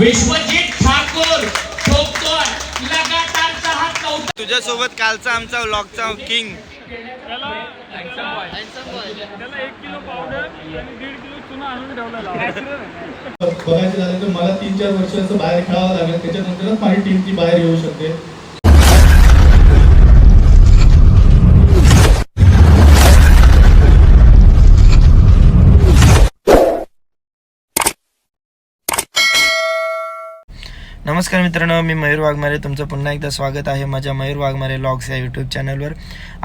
विश्वजित ठाकूर ठोकतोय. लगातारचा चौथा. तुझ्यासोबत कालचा आमचा व्लॉगचा किंग त्याला त्याला एक किलो पावडर आणि दीड किलो चुना आणून ठेवलेला. बघायचं झालं तर मला तीन चार वर्ष असं बाहेर खेळावं लागेल. त्याच्यानंतरच माझी टीम ती बाहेर येऊ शकते. नमस्कार मित्रांनो मी मयूर वाघमारे. तुमचं पुन्हा एकदा स्वागत आहे माझ्या मयूर वाघमारे लॉग्स या यूट्यूब चॅनलवर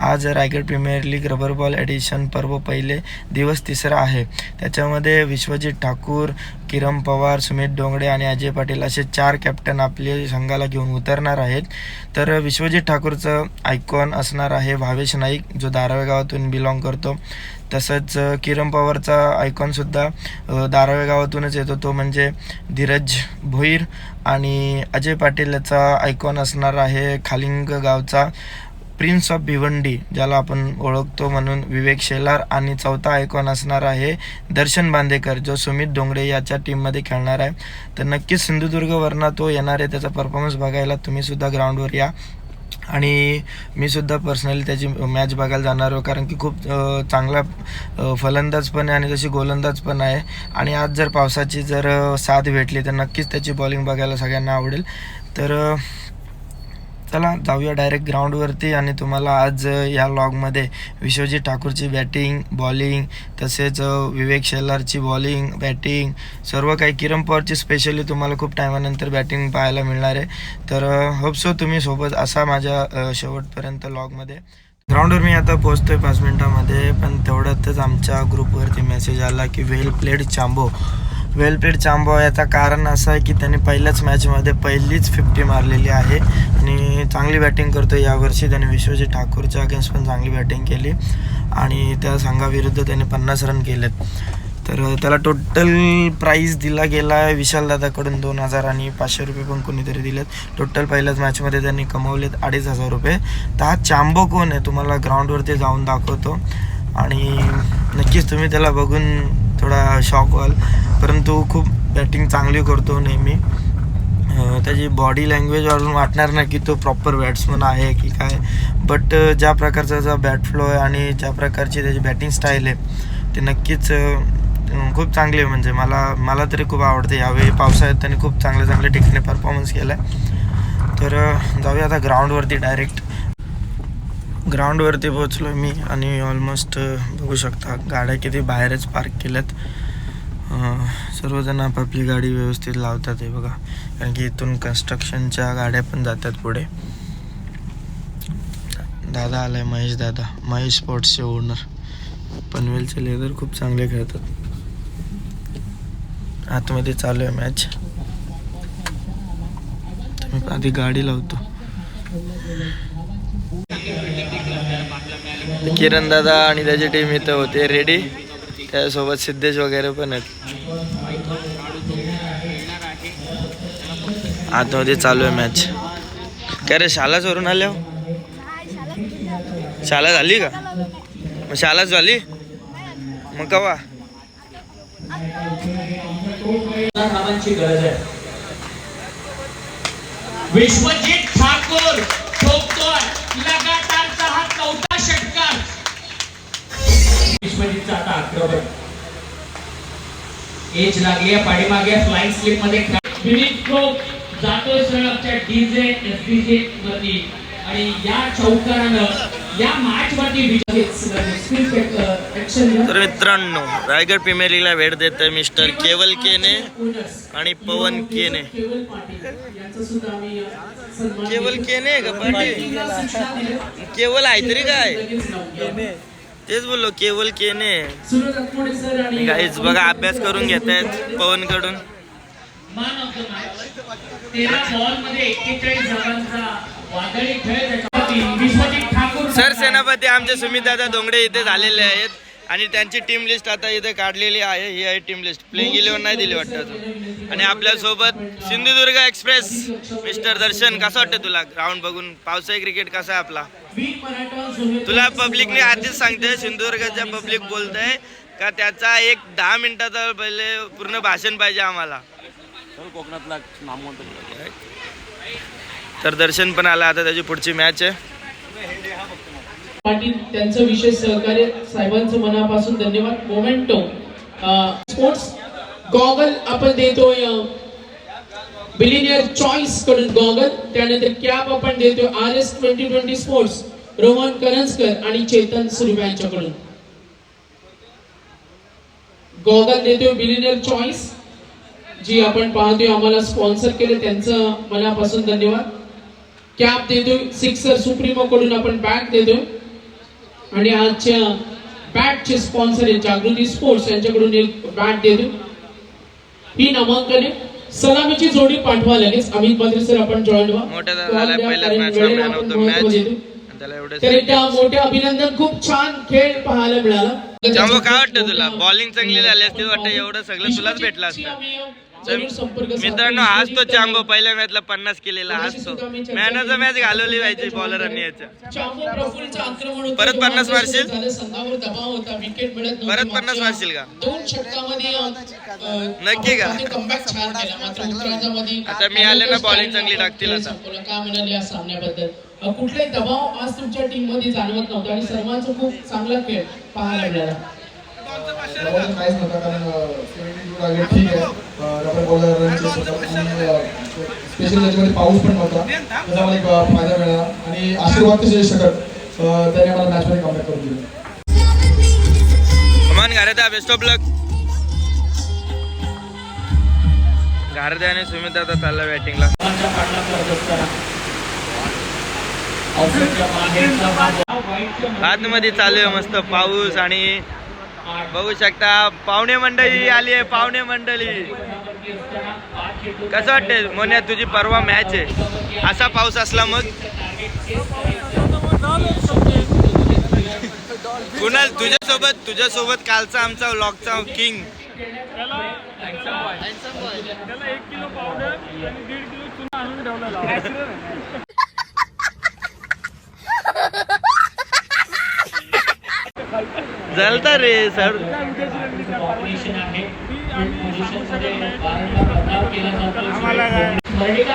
आज Raigad premier league rubber ball edition पर्व पहिले दिवस तिसरा आहे. त्याच्यामध्ये विश्वजित ठाकूर किरण पवार सुमित डोंगडे आणि अजय पाटील असे चार कॅप्टन आपले संघाला घेऊन उतरणार आहेत. तर विश्वजित ठाकूरचं आयकॉन असणार आहे भावेश नाईक जो धारावे गावातून बिलॉंग करतो. तसंच किरण पवारचा आयकॉनसुद्धा दारावे गावातूनच येतो. तो म्हणजे धीरज भोईर आणि अजय पाटीलचा आयकॉन असणार आहे खालिंग गावचा प्रिन्स ऑफ भिवंडी ज्याला आपण ओळखतो म्हणून. विवेक शेलार आणि चौथा आयकॉन असणार आहे दर्शन बांदेकर जो सुमित डोंगरे याच्या टीममध्ये खेळणार आहे. तर नक्कीच सिंधुदुर्गवरनं तो येणार आहे. त्याचा परफॉर्मन्स बघायला तुम्हीसुद्धा ग्राउंडवर या. आणि मी सुद्धा पर्सनली त्याची मॅच बघायला जाणार आहे कारण की खूप चांगला फलंदाज पण आहे आणि तशी गोलंदाज पण आहे. आणि आज जर पावसाची जर साथ भेटली तर नक्कीच त्याची बॉलिंग बघायला सगळ्यांना आवडेल. तर चला जाऊया डायरेक्ट ग्राउंडवरती आणि तुम्हाला आज या लॉगमध्ये विश्वजित ठाकूरची बॅटिंग बॉलिंग तसेच विवेक शेलारची बॉलिंग बॅटिंग सर्व काही. किरण पवारची स्पेशली तुम्हाला खूप टायमानंतर बॅटिंग पाहायला मिळणार आहे. तर होपसो तुम्ही सोबत असा माझ्या शेवटपर्यंत लॉगमध्ये ग्राउंडवर मी आता पोहोचतोय पाच मिनिटामध्ये पण तेवढ्यातच आमच्या ग्रुपवरती मेसेज आला की वेल प्लेड चांबो. वेल प्लेड चांबो याचं कारण असं आहे की त्याने पहिल्याच मॅचमध्ये पहिलीच फिफ्टी मारलेली आहे. आणि चांगली बॅटिंग करतो यावर्षी. त्याने विश्वजित ठाकूरच्या अगेन्स्ट पण चांगली बॅटिंग केली. आणि त्या संघाविरुद्ध त्याने पन्नास रन केलेत. तर त्याला टोटल प्राईज दिला गेला आहे विशाल दादाकडून दोन हजार आणि पाचशे रुपये पण कोणीतरी दिलेत. टोटल पहिल्याच मॅचमध्ये त्यांनी कमवलेत अडीच हजार रुपये. तर हा चांबो कोण आहे? तुम्हाला ग्राउंडवरती जाऊन दाखवतो. आणि नक्कीच तुम्ही त्याला बघून थोडा शॉक व्हाल परंतु खूप बॅटिंग चांगली करतो नेहमी. त्याची बॉडी लँग्वेजवरून वाटणार नाही की तो प्रॉपर बॅट्समन आहे की काय. बट ज्या प्रकारचा त्याचा बॅट फ्लो आहे आणि ज्या प्रकारची त्याची बॅटिंग स्टाईल आहे ते नक्कीच खूप चांगली आहे. म्हणजे मला मला तरी खूप आवडते. यावेळी पावसाळ्यात त्यांनी खूप चांगल्या चांगल्या ठिकाणी परफॉर्मन्स केला आहे तर जाऊया आता ग्राउंडवरती डायरेक्ट ग्राउंडवरती पोचलो मी आणि ऑलमोस्ट बघू शकता गाड्या किती बाहेरच पार्क केल्यात. सर्वजण आपापली गाडी व्यवस्थित लावतात हे बघा. कारण की इथून कन्स्ट्रक्शनच्या गाड्या पण जातात पुढे. दादा आलाय महेश दादा. महेश स्पोर्ट्सचे ओनर पनवेलचे लेदर खूप चांगले खेळतात. आतमध्ये चालू आहे मॅच मी आधी गाडी लावतो. किरण दादा आणि त्याची टीम इथं होते रेडी त्यासोबत सिद्धेश वगैरे पण आहेत. आतमध्ये चालू आहे मॅच काय रे शालाच वरून आल्या हो? शाला झाली का? मग शालाच झाली? मग कवा? विश्वजित ठाकूर ठोकतोय. षटकार विश्वजितचा आता आक्रमण एज लागली आहे पाठीमागे फ्लाइंग स्लिपमध्ये खेळ- विनीत ठोक जातोय सरळ आमच्या डीजे एसडीजे वरती. आणि या चौकारानं तर मित्रांनो रायगड प्रीमियर लीगला भेट देत आहे मिस्टर केवल केने आणि पवन केने. केवल केने का पाटील? केवल आहे तरी काय? तेच बोललो केवल केने. काहीच बघा अभ्यास करून घेत आहेत पवनकडून मान ऑफ द मॅच तेरा बॉलमध्ये एक्केचाळीस धावांचा वादळी खेळ त्याच्यावरती. विश्वजित ठाकूर सर सेनापती आमचे सुमित दादा दोंगडे इथे झालेले आहेत. आणि त्यांची टीम लिस्ट आता इथे काढलेली आहे. ही आहे टीम लिस्ट प्लेइंग इलेव्हन नाही दिली वाटतं आणि आपल्यासोबत सिंधुदुर्ग एक्सप्रेस मिस्टर दर्शन कसं वाटतं तुला? ग्राउंड बघून. पावसाळी क्रिकेट कसा आहे आपला? तुला पब्लिकने आधीच सांगते सिंधुदुर्गच्या पब्लिक बोलतंय का त्याचा एक दहा मिनिटाचा पहिले पूर्ण भाषण पाहिजे आम्हाला. कोकणातला तर दर्शन पण आला. आता त्याची पुढची मॅच आहे. पाटील त्यांचं विशेष सहकार्य साहेबांचं मनापासून धन्यवाद. मोमेंटो स्पोर्ट्स गॉगल आपण देतोय बिलिनियर चॉईसकडून गॉगल त्यानंतर कॅप आपण देतोय R S twenty twenty sports Rohan Karanjkar आणि चेतन सुरभा यांच्याकडून गॉगल देतोय बिलिनियर चॉईस जी आपण पाहतोय आम्हाला स्पॉन्सर केले त्यांचं मनापासून धन्यवाद. कॅप देतोय सिक्सर सुप्रीमो कडून आपण बॅट देतोय. आणि आजच्या बॅटचे स्पॉन्सर आहे जागृती स्पोर्ट्स यांच्याकडून एक बॅट देतो. ही नामांकन सलामीची जोडी पाठवा लगेच. अमित बद्रे सर आपण जॉईन व्हा. मोठ्या कॉल झाल्या द्या, पहिल्याच कारण मॅचला वेळेला मॅन आपण ऑफ द महत्त्व मॅच देतो. त्याला एवढे तर एकदा मोठे अभिनंदन खूप छान खेळ पाहायला मिळाला. काय वाटतं तुला? बॉलिंग चांगली झाली असती वाटतं? एवढं सगळं तुलाच भेटलं असतं. मित्रांनो हाच तो कदम. पहिल्या मॅचला पन्नास केलेला हाच तो मॅनचा मॅच घालवली पाहिजे बॉलरांनी याच्या परत 50 मारशील? झालं, संघावर दबाव होता विकेट मिळत नव्हती. परत 50 मागच्या मारशील का? दोन षटकामध्ये अं, नक्की का? आपण कमबॅक छान केला मात्र उत्तरार्धामध्ये आता मी आले ना bowling चांगली टाकतील आता. कुठलाही दबाव आज तुमच्या टीममध्ये जाणवत नव्हता आणि सर्वांचा खूप चांगला खेळ पाहायला मिळाला काहीच नव्हता कारण सेव्हन्टी टू टार्गेट ठीक आहे. रबर बॉलरांचे स्पेशल त्याच्यामध्ये पाऊस पण नव्हता. त्याचा मला एक फायदा मिळाला. आणि आशीर्वाद तसे शकत. त्याने मला मॅचमध्ये कमबॅक करून दिलं. बेस्ट ऑफ लक घारद्या आणि सुमित आता चालला बॅटिंगला आतमध्ये चालू आहे मस्त पाऊस आणि बघू शकता पाहुणे मंडळी आली आहे पाहुणे मंडळी. कसं वाटते मोन्या तुझी परवा मॅच आहे. असा पाऊस असला मग? कुणाल तुझ्यासोबत तुझ्यासोबत कालचा आमचा व्लॉगचा किंग एक किलो पावडर आणि दीड किलो चुना आणून ठेवलेला. जलता रे सर.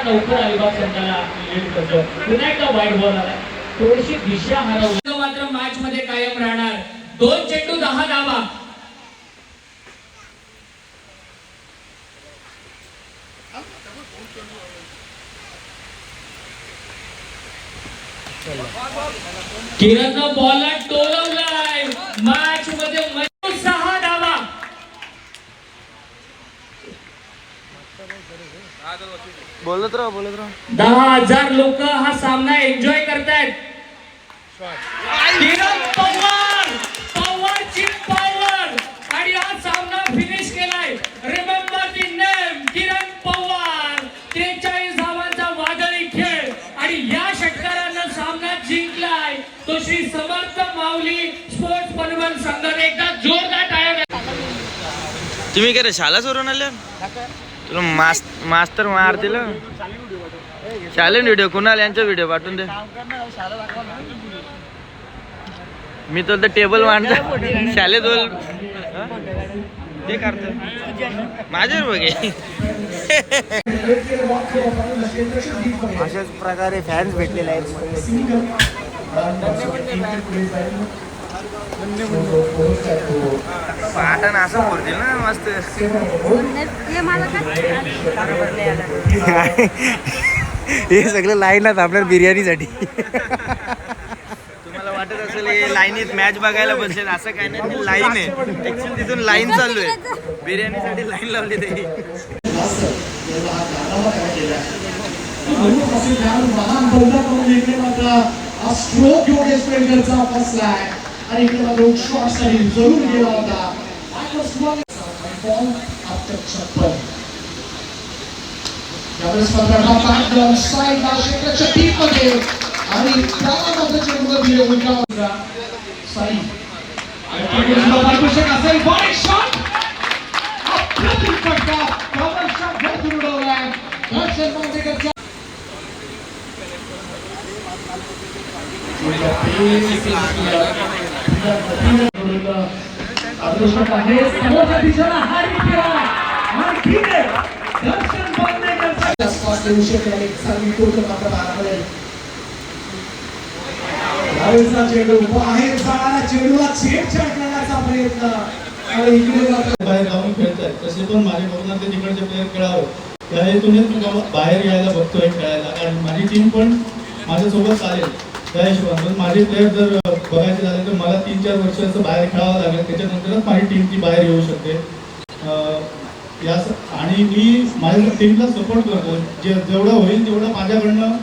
नौकर अलिबाग संघाला लीड करतो. पुन्हा एकदा वाईट बॉल आला थोडीशी दिशा हरवली मात्र मॅच मध्ये कायम राहणार. दोन चेंडू दहा धावा. किरणनं बॉल टोलवलाय मॅच मध्ये मजबूत सहा धावा. बोलत राहा बोलत राहा. दहा हजार लोक हा सामना एन्जॉय करतायत. एकदा जोरदार टाळ्या तुम्ही काय रे शाला सोडून आले? तुला मास मास्तर मारतील हं. शालेन व्हिडिओ कुणाल? यांचा व्हिडिओ पाठवून दे. मी तर टेबल मांडतो. शाले दोल ते करतो. माझ्यावर बघे. अशाच प्रकारे फॅन्स भेटलेले आहेत. पाहताना असं बोलतील ना मस्त. हे सगळं लाईन आहेत आपल्या बिर्याणीसाठी. तुम्हाला वाटत असेल हे लाईनीत मॅच बघायला बसेल असं काय नाही लाईन आहे. ऍक्च्युली तिथून लाईन चालू आहे. बिर्याणीसाठी लाईन लावली ते. महान बंदा करून इकडे मात्र हा स्ट्रोक योगेश पेडकरचा फसलाय आणि इकडे मात्र एक शॉटसाठी जरूर गेला होता बॉल आफ्टर छप्पन यावेळेस मात्र हा बॅक साईडला क्षेत्राच्या डीपमध्ये आणि त्याला मात्र चेंडूवर दिले उलटा होता साई पारितोषिक असेल बॉल शॉट अप्रतिम फटका कव्हर शॉट भरपूर उडवलाय दर्शन मांदेकरचा आहे समोरच्या दिशेला ठीक आहे दर्शन आसपास येऊ चांगली मात्र बाहेर यावेळेसचा चेंडू बाहेर जाणारा चेंडूला प्रयत्न आणि इकडे बाहेर जाऊन खेळतायत तसे पण माझे बघणार ते तिकडचे प्लेअर खेळावं त्या हेतूनेच मी बाहेर यायला बघतोय खेळायला कारण माझी टीम पण माझ्यासोबत चालेल. त्या हिशोबाने. माझे प्लेअर जर बघायचं झालं तर मला तीन चार वर्ष असं बाहेर खेळावं लागेल. त्याच्यानंतरच माझी टीम ती बाहेर येऊ शकते. या आणि मी माझ्या टीमला सपोर्ट करतो. जे जेवढं होईल तेवढं माझ्याकडनं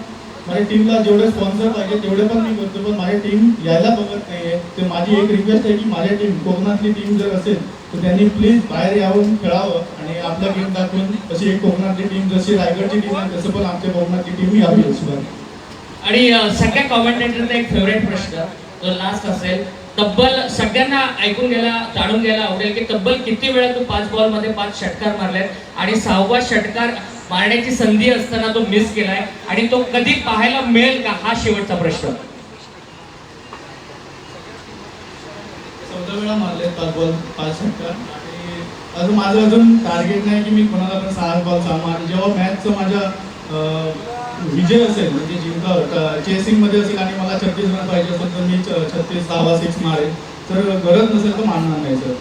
माझ्या टीमला जेवढे स्पॉन्सर पाहिजे तेवढे पण मी करतो. पण माझी टीम यायला बघत नाहीये. तर माझी एक रिक्वेस्ट आहे की माझ्या टीम कोकणातली टीम जर असेल तर त्यांनी प्लीज बाहेर यावून खेळावं आणि आपला गेम दाखवून अशी एक कोकणातली टीम जशी रायगडची टीम आहे तसं पण आमच्या कोकणातली टीम यावी असं आणि सगळ्या कॉमेंटेटरचा एक फेवरेट प्रश्न. जो लास्ट असेल. तब्बल सगळ्यांना ऐकून घ्यायला जाणून घ्यायला आवडेल की तब्बल किती वेळा तू पाच बॉलमध्ये पाच षटकार मारलेत आणि सहावा षटकार मारण्याची संधी असताना तो मिस केलाय आणि तो कधी पाहायला मिळेल का हा शेवटचा प्रश्न? चौदा वेळा मारले पाच बॉल पाच षटकार. आणि अजून माझं अजून टार्गेट नाही की मी कोणाला पण सहा बॉल सहा मार जेव्हा मॅचचं माझ्या विजय असेल म्हणजे जिंका चेसिंगमध्ये असेल आणि मला छत्तीस रन पाहिजे असेल तर मी छत्तीस सहावा सिक्स मारेल. तर गरज नसेल तर मारणार नाही सर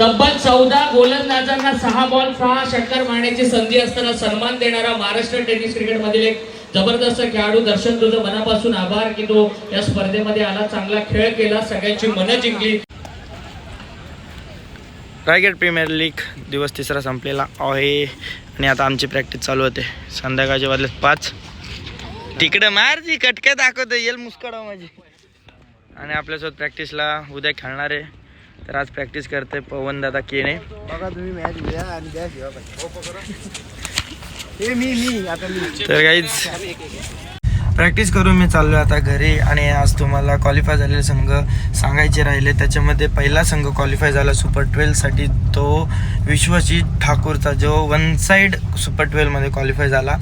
तब्बल चौदा गोलंदाजांना सहा बॉल सहा षटकार मारण्याची संधी असताना सन्मान देणारा महाराष्ट्र टेनिस क्रिकेट मधील एक जबरदस्त खेळाडू दर्शन तुझं मनापासून आभार की तो या स्पर्धेमध्ये आला चांगला खेळ केला सगळ्यांची मनं जिंकली. रायगड प्रीमियर लीग दिवस तिसरा संपलेला. आहे. आणि आता आमची प्रॅक्टिस चालू होते. संध्याकाळचे वाजले पाच. तिकडं मार जी कटके दाखवतो. येईल मुस्कडा माझी. आणि आपल्यासोबत प्रॅक्टिसला उद्या खेळणार आहे. तर आज प्रॅक्टिस करते पवन दादा केने बघा तुम्ही मॅच घ्या आणि द्या शिवा हे मी मी आता तर काहीच प्रॅक्टिस करून मी चाललो आता घरी आणि आज तुम्हाला क्वालिफाय झालेले संघ सांगायचे राहिले. त्याच्यामध्ये पहिला संघ क्वालिफाय झाला सुपर ट्वेल्वसाठी तो विश्वजित ठाकूरचा जो वन साईड सुपर ट्वेल्वमध्ये क्वालिफाय झाला.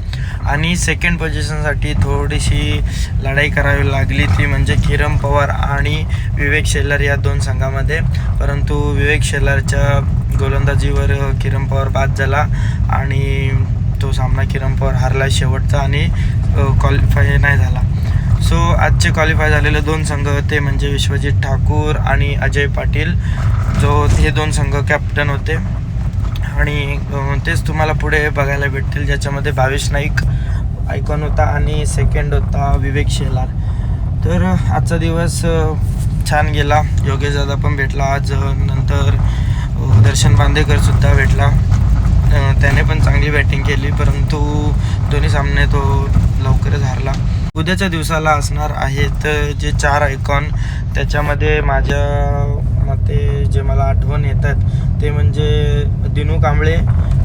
आणि सेकंड पोझिशनसाठी थोडीशी लढाई करावी लागली ती म्हणजे किरण पवार आणि विवेक शेलर या दोन संघामध्ये. परंतु विवेक शेलरच्या गोलंदाजीवर किरण पवार बाद झाला आणि तो सामना किरण पवार हारला शेवटचा आणि क्वालिफाय नाही झाला. सो आजचे क्वालिफाय झालेले दोन संघ होते म्हणजे विश्वजित ठाकूर आणि अजय पाटील. जो हे दोन संघ कॅप्टन होते. आणि तेच तुम्हाला पुढे बघायला भेटतील ज्याच्यामध्ये भावेश नाईक आयकॉन होता आणि सेकंड होता विवेक शेलार. तर आजचा दिवस छान गेला. योगेश दादा पण भेटला. आज नंतर दर्शन बांदेकर सुद्धा भेटला. त्याने पण चांगली बॅटिंग केली परंतु दोन्ही सामने तो लवकरच हरला उद्याच्या दिवसाला असणार आहेत जे चार आयकॉन त्याच्यामध्ये माझ्या मते जे मला आठवण येतात ते म्हणजे दिनू कांबळे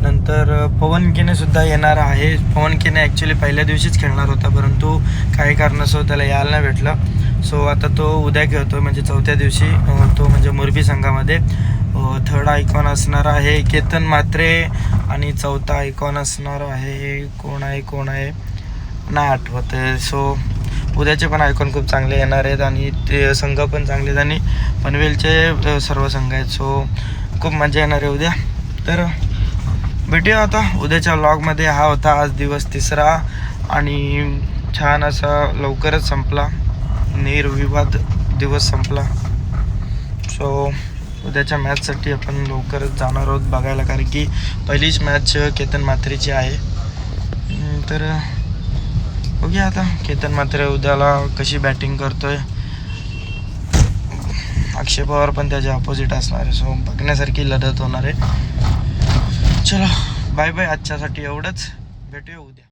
नंतर पवन सुद्धा येणार आहे. पवन केने ॲक्च्युली पहिल्या दिवशीच खेळणार होता परंतु काही कारणास्तव त्याला यायला नाही भेटलं. सो आता तो उद्या खेळतो म्हणजे चौथ्या दिवशी तो म्हणजे मुरबी संघामध्ये. थर्ड आयकॉन असणार आहे केतन मात्रे आणि चौथा आयकॉन असणार आहे कोण आहे कोण आहे? नाही आठवत आहे. सो उद्याचे पण आयकॉन खूप चांगले येणार आहेत आणि ते संघ पण चांगले आहेत आणि पनवेलचे सर्व संघ आहेत. सो खूप मजा येणार आहे उद्या. तर भेटूया आता. उद्याच्या व्लॉगमध्ये हा होता आज दिवस तिसरा आणि छान असा लवकरच संपला. निर्विवाद दिवस संपला. उद्याच्या मॅचसाठी आपण लवकरच जाणार आहोत बघायला. कारण की पहिलीच मॅच केतन मात्रेची आहे. तर बघूया आता केतन मात्रे उद्याला कशी बॅटिंग करतोय. अक्षय पवार पण त्याच्या अपोजिट असणार आहे. सो बघण्यासारखी लढत होणार आहे. चला बाय बाय आजच्यासाठी एवढंच. भेटूया उद्या.